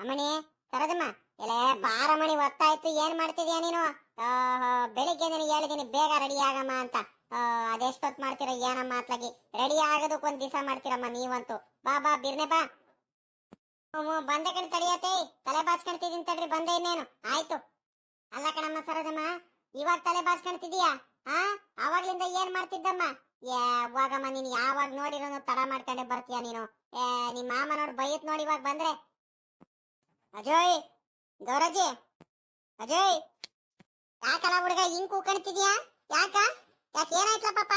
ಅಮ್ಮಣಿ ಕರದಮ್ಮ ಎಲೆ ಬಾರಮಣಿ ಒತ್ತಾಯ್ತು ಏನ್ ಮಾಡ್ತಿದ್ಯಾ ನೀನು? ಬೆಳಿಗ್ಗೆ ನಿನಗೆ ಹೇಳಿದೀನಿ ಬೇಗ ರೆಡಿ ಆಗಮ್ಮ ಅಂತ. ಆ, ಅದೆಷ್ಟೊತ್ ಮಾಡ್ತೀರ ಏನಮ್ಮ ಅತ್ಲಾಗಿ ರೆಡಿ ಆಗೋದಕ್ಕೆ ಒಂದ್ ದಿವಸ ಮಾಡ್ತೀರಮ್ಮ ನೀವಂತೂ. ಬಾ ಬಾ ಬಿರ್ನೆ ಬಾ. ಬಂದೆ ಕಣ್ ತಡಿಯತ್ತೆ. ತಲೆ ಬಾಚ್ಕೊಂತಿದೀನಿ ತಡ್ರಿ ಬಂದೆ ಇನ್ನೇನು. ಆಯ್ತು. ಅಲ್ಲ ಕಣಮ್ಮ ಸರದಮ್ಮ ಇವಾಗ ತಲೆ ಬಾಚ್ಕೊಂತಿದೀಯಾ ಹಾ ಅವಾಗ್ಲಿಂದ ಏನ್ ಮಾಡ್ತಿದ್ದಮ್ಮ? ಯಾವಾಗಮ್ಮ ನೀನ್ ಯಾವಾಗ ನೋಡಿರೋನು ತಡ ಮಾಡ್ಕೊಂಡೆ ಬರ್ತೀಯ ನೀನು? ಏ ನಿಮ್ ಮಾಮ ಬೈತ್ ನೋಡಿ ಇವಾಗ ಬಂದ್ರೆ. ಅಜಯ್ ಗೌರಜಿ ಅಜಯ್. ಯಾಕಲ್ಲ ಹುಡುಗ ಹಿಂಗ್ ಕೂಕಣ್ತಿದ್ಯಾ ಯಾಕ? ಯಾಕೆ ಏನಾಯ್ತಲ್ಲ ಪಾಪ?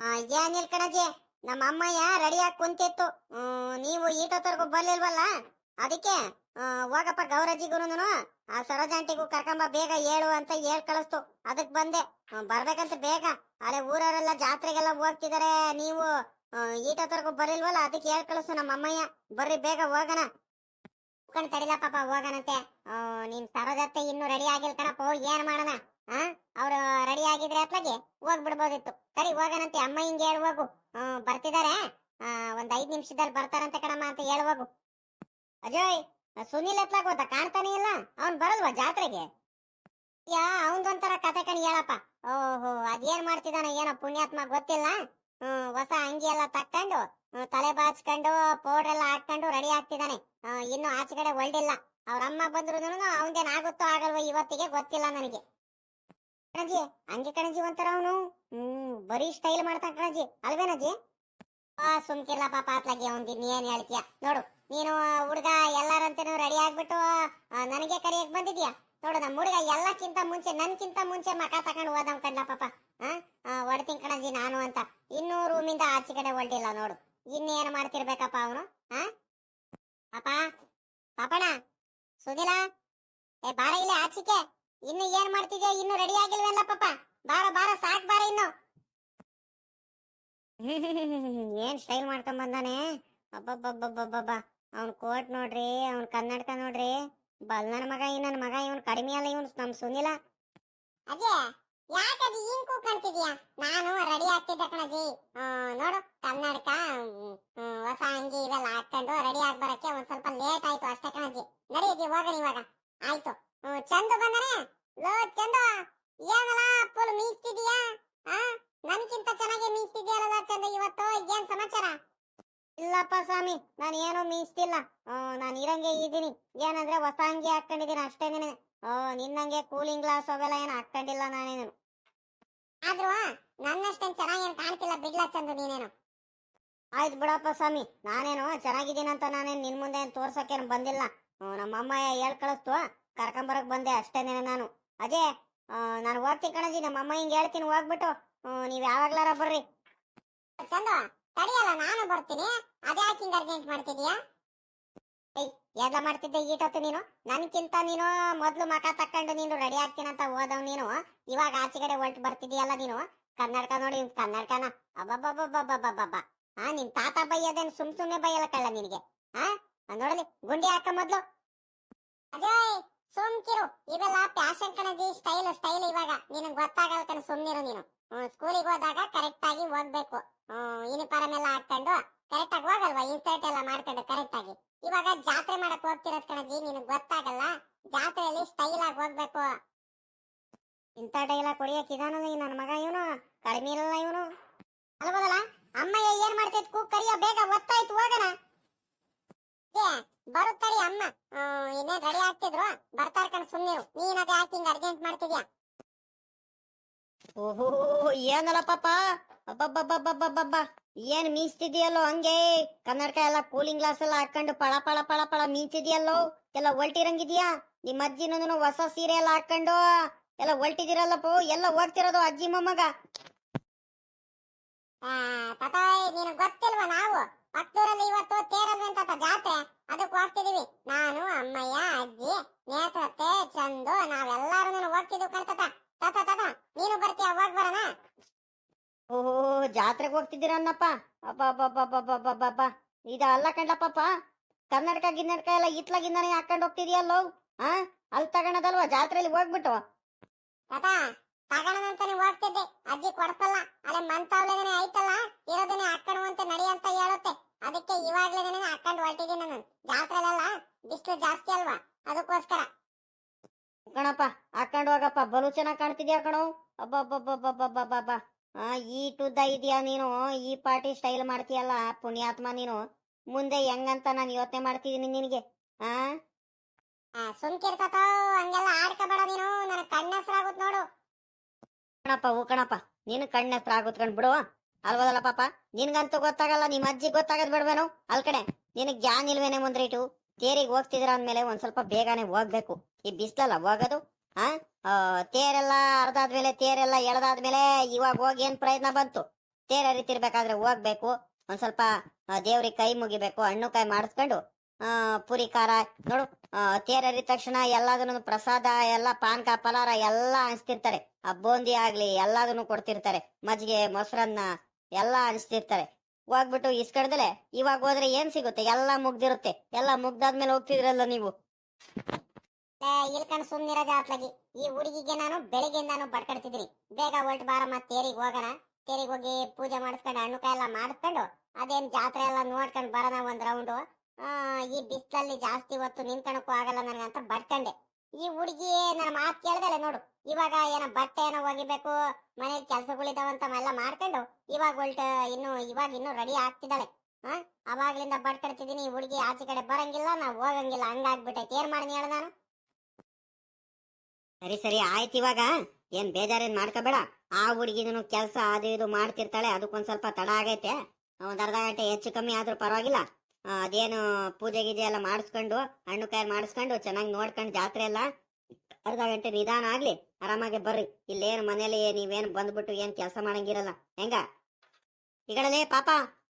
ಆ, ಏನಿಲ್ ಕಣಜಿ ನಮ್ಮ ಅಮ್ಮಯ್ಯ ರೆಡಿಯಾಗಿ ಕುಂತಿತ್ತು. ನೀವು ಈಟೋತ್ತರ್ಗು ಬರ್ಲಿಲ್ವಲ್ಲ? ಅದಕ್ಕೆ ಹೋಗಪ್ಪ ಗೌರಜಿಗೂನು ಆ ಸರೋಜಾಂಟಿಗೂ ಕರ್ಕೊಂಬ ಬೇಗ ಹೇಳು ಅಂತ ಹೇಳ್ ಕಳಿಸ್ತು. ಅದಕ್ ಬಂದೆ. ಬರ್ಬೇಕಂತ ಬೇಗ. ಅರೆ ಊರವರೆಲ್ಲ ಜಾತ್ರೆಗೆಲ್ಲ ಹೋಗ್ತಿದಾರೆ ನೀವು ಈಟೋತ್ತರ್ಗು ಬರಿಲ್ವಲ್ಲ ಅದಕ್ಕೆ ಹೇಳ್ ಕಳಿಸ್ತು ನಮ್ಮ ಅಮ್ಮಯ್ಯ. ಬರ್ರಿ ಬೇಗ ಹೋಗೋಣ. ಕಣ್ ತಡಿಲ ಪಾಪ ನಿನ್ ಆ, ನಿಮ್ ಸರೋಜತ್ತೆ ಇನ್ನು ರೆಡಿ ಆಗಿಲ್ ಕಣಪ್ಪ ಏನ್ ಮಾಡೋಣ? ಆ? ಅವ್ರು ರೆಡಿ ಆಗಿದ್ರೆ ಅತ್ಲಾಗೆ ಹೋಗ್ಬಿಡ್ಬೋದಿತ್ತು. ಸರಿ ಹೋಗಣಂತೆ ಅಮ್ಮ ಹಿಂಗೆ ಹೇಳು ಹೋಗು. ಬರ್ತಿದಾರೆ. ಒಂದ್ ಐದ್ ನಿಮಿಷದಲ್ಲಿ ಬರ್ತಾರಂತೆ ಕಣಮ್ಮ ಅಂತ ಹೇಳು ಹೋಗು. ಅಜಯ್ ಸುನಿಲ್ ಎತ್ಲಾಗ ಹೋದ ಕಾಣ್ತಾನೆ ಇಲ್ಲ. ಅವ್ನ್ ಬರಲ್ವಾ ಜಾತ್ರೆಗೆ? ಯಾ ಅವನ್ದೊಂಥರ ಕತೆ ಕಣಿ ಹೇಳಪ್ಪ. ಓಹೋ ಅದೇನ್ ಮಾಡ್ತಿದಾನ ಏನೋ ಪುಣ್ಯಾತ್ಮ ಗೊತ್ತಿಲ್ಲ. ಹ್ಮ್ ಹೊಸ ಅಂಗಿ ಎಲ್ಲ ತಕ್ಕೊಂಡು ತಲೆ ಬಾಚ್ಕೊಂಡು ಪೌಡರ್ ಎಲ್ಲ ಹಾಕೊಂಡು ರೆಡಿ ಆಗ್ತಿದ್ದಾನೆ ಆ, ಇನ್ನು ಆಚೆ ಕಡೆ ಹೊಲ್ಡಿಲ್ಲ ಅವ್ರ ಅಮ್ಮ ಬಂದ್ರು ಅವನ್ದೇನ್ ಆಗುತ್ತೋ ಆಗಲ್ವೋ ಇವತ್ತಿಗೆ ಗೊತ್ತಿಲ್ಲ ನನಗೆ. ಕಣಜಿ, ಹಂಗೆ ಕಣಜಿ ಒಂಥರ ಅವನು. ಹ್ಮ್, ಬರೀ ಸ್ಟೈಲ್ ಮಾಡ್ತಾನ ಕಣಜಿ. ಅಲ್ವೇನಜಿ ಆ, ಸುಮ್ಕಿರ್ಲ ಪಾಪ ಅತ್ಲಾಗಿ ಅವ್ನ್ ಏನ್ ಹೇಳ್ತೀಯ. ನೋಡು, ನೀನು ಹುಡುಗ ಎಲ್ಲಾರಂತೇನು ರೆಡಿ ಆಗ್ಬಿಟ್ಟು ನನಗೆ ಕರಿಯಕ್ ಬಂದಿದ್ಯಾ? ನೋಡು ನಮ್ಮ ಹುಡುಗ ಎಲ್ಲಕ್ಕಿಂತ ಮುಂಚೆ, ನನ್ಕಿಂತ ಮುಂಚೆ ಮಕ ತಕೊಂಡು ಹೋದವ್ ಕಣ್ಣ ಪಾಪ. ಆ ಹೊಡ್ತೀನಿ ಕಣಜಿ ನಾನು ಅಂತ. ಇನ್ನೂ ರೂಮಿಂದ ಆಚೆ ಕಡೆ ಹೊಲ್ಡಿಲ್ಲ ನೋಡು. ಇನ್ನೇನು ಮಾಡ್ತಿರ್ಬೇಕಪ್ಪ ಅವನು? ಹಾ ಪಾಪ ಪಾಪಣ ಸುನಿಲ ಏ, ಬಾರ ಇಲ್ಲ ಆಚಿಕೆ ಇನ್ನು ಏನ್ ಮಾಡ್ತಿದ್ಯಾ? ಇನ್ನು ರೆಡಿ ಆಗಿಲ್ವಲ್ಲ ಪಾಪ? ಬಾರ ಬಾರ, ಸಾಕ್ ಬಾರ ಇನ್ನು. ಏನ್ ಸ್ಟೈಲ್ ಮಾಡ್ಕೊಂಡ್ ಬಂದಾನೆ? ಅಬ್ಬಬ್ಬಬ್ಬಬ್ಬಬ್ಬ ಅವ್ನ್ ಕೋಟ್ ನೋಡ್ರಿ, ಅವ್ನ್ ಕನ್ನಡಕ ನೋಡ್ರಿ. ಬಲ್ ನನ್ ಮಗ ಈ ನನ್ ಮಗ, ಇವನ್ ಕಡಿಮೆ ಅಲ್ಲ ಇವನ್, ನಮ್ ಸುನಿಲ. ಅಜಯ, ಯಾಕದು ಹಿಂಗ್ ಕೂಕಂತಿದ್ಯಾ ನಾನು ರೆಡಿ ಆಗ್ತಿದ್ದೆ ಕಣಜಿ. ನೋಡು. ಕನ್ನಡಕ ಹೊಸ ಅಂಗಿ ಇವೆಲ್ಲ ಹಾಕೊಂಡು ರೆಡಿ ಆಗಿ ಬರಕ್ಕೆ ಒಂದ್ ಸ್ವಲ್ಪ ಲೇಟ್ ಆಯ್ತು ಅಷ್ಟೇ ಕಣಜಿ ನಡೀಜಿ ಹೋಗೋಣ ಇವಾಗ. ಆಯ್ತು. ಚಂದು ಬಂದನೆ ಲೋ ಚಂದು. ಏನಲ್ಲ ಫುಲ್ ಮೀಸ್ತಿದೀಯಾ? ಆ? ನನ್ಕಿಂತ ಚೆನ್ನಾಗಿ ಮೀಸ್ತಿದ್ಯಲ್ಲ ಚಂದ, ಇವತ್ತು ಏನ್ ಸಮಾಚಾರ? ಇಲ್ಲಪ್ಪ ಸ್ವಾಮಿ, ನಾನು ಏನೋ ಮೀಸ್ತಿಲ್ಲ. ನಾನು ಇರಂಗೆ ಇದ್ದೀನಿ. ಏನಂದ್ರೆ ಹೊಸ ಅಂಗಿ ಹಾಕೊಂಡಿದ್ದೀನಿ ಅಷ್ಟೇನೆ ಓ ನಿನ್ನಂಗೆ ಕೂಲಿಂಗ್ ಗ್ಲಾಸ್ ಅವೆಲ್ಲ ಏನು ಹಾಕೊಂಡಿಲ್ಲ ನಾನೇನು. ಆದ್ರೂ ನನ್ನಷ್ಟೇನು ಚೆನ್ನಾಗೇನು ಕಾಣ್ತಿಲ್ಲ ಬಿಡ್ಲ ಚಂದು ನೀನೇನು. ಆಯ್ತು ಬಿಡಪ್ಪ ಸ್ವಾಮಿ. ನಾನೇನು ಚೆನ್ನಾಗಿದ್ದೀನಿ ಅಂತ ನಾನೇನು ನಿನ್ನ ಮುಂದೆ ಏನು ತೋರ್ಸೋಕೇನು ಬಂದಿಲ್ಲ. ನಮ್ಮಮ್ಮ ಹೇಳ್ ಕಳಿಸ್ತು. ಕರ್ಕೊಂಬರಕ್ ಬಂದೆ ಅಷ್ಟೇನೆ ನಾನು ಅದೇ ನಾನು ಹೋಗ್ತೀನಿ ಕಣಜಿ. ನಮ್ಮಮ್ಮ ಹಿಂಗೆ ಹೇಳ್ತೀನಿ, ಹೋಗ್ಬಿಟ್ಟು. ನೀವು ಯಾವಾಗ್ಲಾರ ಬರ್ರಿ. ಚಂದು ತಡಿಯಲ್ಲ, ನಾನು ಬರ್ತೀನಿ. ಅದೇ ಯಾಕೆ ಹಿಂಗೆ ಅರ್ಜೆಂಟ್ ಮಾಡ್ತಿದ್ಯಾ ಎಲ್ಲ ಮಾಡ್ತಿದ್ದೆ ಈಟತ್ತು ನೀನು. ನನ್ಕಿಂತ ನೀನು ಮೊದಲು ಮಕ ತಕೊಂಡು ನೀನು ರೆಡಿ ಆಗ್ತೀನಂತ ಹೋದವ್ ನೀನು. ಇವಾಗ ಆಚೆಗಡೆ ಹೊಲ್ಟ್ ಬರ್ತಿದೀಯಲ್ಲ ನೀನು. ಕನ್ನಡಕ ನೋಡಿ ಕನ್ನಡಕನ ಅಬ್ಬಬ್ಬಬ್ಬಬ್ಬಬ್ಬಬ್ಬ ಹಾ ನಿನ್ ತಾತ ಬೈಯೋದೇನ್ ಸುಮ್ ಸುಮ್ನೆ ಬೈಯಲ್ಲ ಕಳ್ಳ ನಿನಗೆ? ಹಾ ನೋಡಲಿ ಗುಂಡಿ ಹಾಕ ಮೊದ್ಲು. ಅಜಯ್ ಸುಮ್ಕಿರು ಇವೆಲ್ಲ ಫ್ಯಾಷನ್ ಕಣಜಿ ಸ್ಟೈಲ್ ಸ್ಟೈಲ್ ಇವಾಗ. ನಿನಗ್ ಗೊತ್ತಾಗಲ್ಲ ಕಣ ಸುಮ್ನಿರು ನೀನು. ಸ್ಕೂಲಿಗೆ ಹೋದಾಗ ಕರೆಕ್ಟ್ ಆಗಿ ಹೋಗ್ಬೇಕು. ಯೂನಿಫಾರ್ಮ್ ಎಲ್ಲ ಹಾಕೊಂಡು ಕರೆಕ್ಟ್ ಆಗಿ ಹೋಗಲ್ವಾ? ಇನ್ಸರ್ಟ್ ಎಲ್ಲ ಮಾಡ್ಕೊಂಡು ಕರೆಕ್ಟ್ ಆಗಿ. ಇವಾಗ ಜಾತ್ರೆ ಮಾಡಕ್ ಹೋಗ್ತಿರೋದ್ ಕಣಜಿ, ನಿನಗ್ ಗೊತ್ತಾಗಲ್ಲ? ಜಾತ್ರೆಯಲ್ಲಿ ಸ್ಟೈಲ್ ಆಗಿ ಹೋಗ್ಬೇಕು. ಇಂಥ ಡೈಲಾಗ್ ಕೊಡಿಯಕ್ ಇದಾನಲ್ಲ ನನ್ನ ಮಗ ಇವನು? ಕಡಿಮೆ ಇರಲ್ಲ ಇವನು? ಅಲ್ಬೋದಲ್ಲ ಅಮ್ಮಯ್ಯ ಏನ್ ಮಾಡ್ತೈತ್ ಕೂಗ್ ಕರಿಯ ಬೇಗ ಒತ್ತಾಯ್ತು, ಹೋಗಣ. ಬರುತ್ತಡಿ ಅಮ್ಮ. ಇನ್ನೇನ್ ರೆಡಿ ಆಗ್ತಿದ್ರು. ಬರ್ತಾರ ಕಣ್ ಸುಮ್ನಿರು. ನೀನ್ ಅದೇ ಯಾಕೆ ಅರ್ಜೆಂಟ್ ಮಾಡ್ತಿದ್ಯಾ? ಓಹೋ, ಏನಲ್ಲ ಪಾಪ? ಅಬ್ಬಬ್ಬಬ್ಬಬ್ಬಬ್ಬಬ್ಬ. ಏನ್ ಮೀಸ್ತಿದ್ಯಲ್ಲೋ ಹಂಗೆ? ಕನ್ನಡಕ ಎಲ್ಲ ಕೂಲಿಂಗ್ ಗ್ಲಾಸ್ ಎಲ್ಲ ಹಾಕೊಂಡು ಪಳ ಪಳ ಪಳ ಪಳ ಮೀಂತಿದ್ಯಲ್ಲೋ ಎಲ್ಲ ಒಲ್ಟಿರಂಗಿದ್ಯಾ ನಿಮ್ಮ ಅಜ್ಜಿನೂ ಹೊಸ ಸೀರೆ ಎಲ್ಲ ಹಾಕೊಂಡು? ಎಲ್ಲ ಒಲ್ಟಿದಿರಲ್ಲಪ್ಪ ಎಲ್ಲ ಹೋಗ್ತಿರೋದು ಅಜ್ಜಿ ಮೊಮ್ಮಗ? ತಾತಾಯ್ ನೀನು ಗೊತ್ತಿಲ್ವಾ ನಾವು? ಪತ್ತೂರಲ್ಲಿ ಇವತ್ತು ತೇರಲ್ವಿ ಅಂತ ಜಾತ್ರೆ? ಅದಕ್ಕೆ ಹೋಗ್ತಿದೀವಿ. ನಾನು ಅಮ್ಮಯ್ಯ ಅಜ್ಜಿ ನೇತ್ರತೆ ಚಂದು ನಾವೆಲ್ಲಾರು ಹೋಗ್ತಿದ್ವಿ ಕಣ್ತಾತ ತಾತ. ತಾತ ನೀನು ಬರ್ತೀಯ? ಹೋಗ್ ಬರೋಣ. ಓಹೋ ಜಾತ್ರೆಗೆ ಹೋಗ್ತಿದ್ದೀರನ್ನಪ್ಪ ಅಬ್ಬಬ್ಬಬ್ಬಬ್ಬಬ್ಬಬ್ಬ ಇದು ಅಲ್ಲ ಕಂಡಪ್ಪಪ್ಪ ಕರ್ನಾಟಕ ಗಿನ್ನಡಕ ಎಲ್ಲ ಇತ್ಲಾಗಿಂದಾನೆ ಹಾಕೊಂಡು ಹೋಗ್ತಿದ್ಯಲ್ಲೋ ಹಾ ಅಲ್ಲಿ ತಗೊಳದಲ್ವಾ? ಜಾತ್ರೆಯಲ್ಲಿ ಹೋಗ್ಬಿಟ್ಟು. ತಾತ ತಗೋಣಂತಾನೆ ಹೋಗ್ತಿದ್ದೆ. ಅಜ್ಜಿ ಕೊಡ್ಸಲ್ಲ. ಅಲ್ಲೇ ಮಂತಾವ್ಲೇನೆ ಐತಲ್ಲ ಅದಕ್ಕೆ ಇವಾಗ್ಲೇನೆ ಹಾಕೊಂಡು ಹೊರಟಿದ್ದೀನಿ ನಾನು. ಜಾತ್ರೆಲೆಲ್ಲ ಬಿಸಿಲು ಜಾಸ್ತಿ ಅಲ್ವಾ? ಅದಕ್ಕೋಸ್ಕರ. ಕಣಪ್ಪ ಹಾಕೊಂಡು ಹೋಗಪ್ಪ. ಬಲು ಚೆನ್ನಾಗಿ ಕಾಣ್ತಿದ್ಯಾ ಕಣೋ? ಅಬ್ಬಬ್ಬಬ್ಬಬ್ಬಬ್ಬಬ್ಬ ಆ ಈ ಟುದ್ದ ಇದೆಯಾ ನೀನು? ಈ ಪಾರ್ಟಿ ಸ್ಟೈಲ್ ಮಾಡ್ತೀಯಲ್ಲ ಪುಣ್ಯಾತ್ಮ ನೀನು? ಮುಂದೆ ಹೆಂಗಂತ ನಾನು ಯೋಚನೆ ಮಾಡ್ತಿದ್ದೀನಿ ನಿನಗೆ ಆ? ಸುಮ್ಕಿರ್ತಾತ ಹಂಗೆಲ್ಲ ಆಡ್ಕೋಬೇಡ ನೀನು. ನನಗೆ ಕಣ್ಣ ಹೆಸರಾಗುತ್ತೆ ನೋಡು. ಕಣಪ್ಪ ಹೂ ಕಣಪ್ಪ. ನೀನು ಕಣ್ಣ ಹತ್ರ ಆಗುತ್ಕೊಂಡ್ ಬಿಡು. ಅಲ್ವದಲ್ಲ ಪಾಪ? ನಿನ್ಗಂತೂ ಗೊತ್ತಾಗಲ್ಲ ನಿಮ್ಮ ಅಜ್ಜಿ ಗೊತ್ತಾಗದ್ ಬಿಡ್ಬೇನು ಅಲ್ ಕಡೆ, ನಿನಗ್ ಜ್ಞಾನ ಇಲ್ವೇನೆ ಮುಂದ್ರಿಟು ತೇರಿಗೆ ಹೋಗ್ತಿದ್ರ ಅಂದ್ಮೇಲೆ ಒಂದ್ ಸ್ವಲ್ಪ ಬೇಗನೆ ಹೋಗ್ಬೇಕು. ಈ ಬಿಸ್ಲಲ್ಲ, ಹೋಗೋದು? ಆ? ತೇರೆಲ್ಲ ಅರ್ದಾದ್ಮೇಲೆ, ತೇರೆಲ್ಲ ಎಳ್ದಾದ್ಮೇಲೆ ಇವಾಗ ಹೋಗಿ ಏನ್ ಪ್ರಯತ್ನ ಬಂತು? ತೇರ್ ಹರಿತಿರ್ಬೇಕಾದ್ರೆ ಹೋಗ್ಬೇಕು. ಒಂದ್ ಸ್ವಲ್ಪ ದೇವ್ರಿಗೆ ಕೈ ಮುಗಿಬೇಕು, ಹಣ್ಣು ಕೈ ಮಾಡಿಸ್ಕೊಂಡು, ಆ, ಪುರಿ ಖಾರ, ನೋಡು ತೇರ್ ಹರಿದ ತಕ್ಷಣ ಎಲ್ಲದನ್ನು ಪ್ರಸಾದ, ಎಲ್ಲ ಪಾನ್ಕ, ಪಲಾರ ಎಲ್ಲ ಹಂಚ್ತಿರ್ತಾರೆ. ಆ, ಬೂಂದಿ ಆಗ್ಲಿ ಎಲ್ಲಾದನ್ನು ಕೊಡ್ತಿರ್ತಾರೆ. ಮಜ್ಜಿಗೆ, ಮೊಸರನ್ನ ಎಲ್ಲ ಹಂಚ್ತಿರ್ತಾರೆ ಹೋಗ್ಬಿಟ್ಟು ಇಸ್ಕಡ್ದಲೆ ಇವಾಗ ಹೋದ್ರೆ ಏನ್ ಸಿಗುತ್ತೆ? ಎಲ್ಲ ಮುಗ್ದಿರುತ್ತೆ. ಎಲ್ಲ ಮುಗ್ದಾದ್ಮೇಲೆ ಹೋಗ್ತಿದ್ರಲ್ಲ ನೀವು. ಇಲ್ಕಂಡ್ ಸುಮ್ನಿರೋ ಜಾತ್ಲಾಗಿ ಈ ಹುಡುಗಿಗೆ ನಾನು ಬೆಳಿಗ್ಗೆಯಿಂದಾನು ಬಡ್ಕಡ್ತಿದ್ದೀನಿ. ಬೇಗ ಹೊಲ್ಟ್ ಬಾರಮ್ಮ, ತೇರಿಗೆ ಹೋಗೋಣ. ತೇರಿಗೆ ಹೋಗಿ ಪೂಜೆ ಮಾಡಿಸ್ಕೊಂಡು ಹಣ್ಣು ಕಾಯಿ ಎಲ್ಲ ಮಾಡಿಸ್ಕೊಂಡು ಅದೇನ್ ಜಾತ್ರೆ ಎಲ್ಲ ನೋಡ್ಕೊಂಡು ಬರೋಣ ಒಂದ್ ರೌಂಡು. ಈ ಬಿಸಿಲಲ್ಲಿ ಜಾಸ್ತಿ ಹೊತ್ತು ನಿಂತ್ಕೊಳಕ್ಕೂ ಆಗಲ್ಲ ನನಗಂತ ಬಡ್ಕಂಡೆ. ಈ ಹುಡುಗಿ ನನ್ನ ಮಾತು ಕೇಳ್ದಲೆ ನೋಡು. ಇವಾಗ ಏನೋ ಬಟ್ಟೆ ಏನೋ ಒಗಿಬೇಕು, ಮನೇಲಿ ಕೆಲ್ಸಗಳಿದಾವಂತ ಎಲ್ಲ ಮಾಡ್ಕೊಂಡು ಇವಾಗ ಉಲ್ಟ ಇನ್ನು, ಇವಾಗ ಇನ್ನು ರೆಡಿ ಆಗ್ತಿದ್ದಾಳೆ. ಹಾ, ಅವಾಗ್ಲಿಂದ ಬಡ್ಕಡ್ತಿದ್ದೀನಿ ಹುಡುಗಿ ಆಚೆ ಕಡೆ ಬರಂಗಿಲ್ಲ, ನಾವು ಹೋಗಂಗಿಲ್ಲ, ಹಂಗಾಗ್ಬಿಟ್ಟೈತೆ. ಏನ್ ಮಾಡಿ ಹೇಳ ನಾನು? ಸರಿ ಸರಿ, ಆಯ್ತು ಇವಾಗ. ಏನ್ ಬೇಜಾರೇನ್ ಮಾಡ್ಕೋಬೇಡ. ಆ ಹುಡುಗಿದನು ಕೆಲಸ ಅದು ಇದು ಮಾಡ್ತಿರ್ತಾಳೆ, ಅದಕ್ಕೊಂದ್ ಸ್ವಲ್ಪ ತಡ ಆಗೈತೆ. ಒಂದ್ ಅರ್ಧ ಗಂಟೆ ಹೆಚ್ಚು ಕಮ್ಮಿ ಆದ್ರೂ ಪರವಾಗಿಲ್ಲ. ಅದೇನು ಪೂಜೆ ಗೀಜೆ ಎಲ್ಲ ಮಾಡಿಸ್ಕೊಂಡು, ಹಣ್ಣು ಕಾಯಿ ಮಾಡಿಸ್ಕೊಂಡು, ಚೆನ್ನಾಗಿ ನೋಡ್ಕೊಂಡು ಜಾತ್ರೆ ಎಲ್ಲ, ಅರ್ಧ ಗಂಟೆ ನಿಧಾನ ಆಗ್ಲಿ. ಆರಾಮಾಗಿ ಬರ್ರಿ. ಇಲ್ಲೇನು ಮನೇಲಿ ನೀವೇನು ಬಂದ್ಬಿಟ್ಟು ಏನ್ ಕೆಲಸ ಮಾಡಂಗಿರಲ್ಲ. ಹೆಂಗ? ಈಗಡಲೇ ಪಾಪ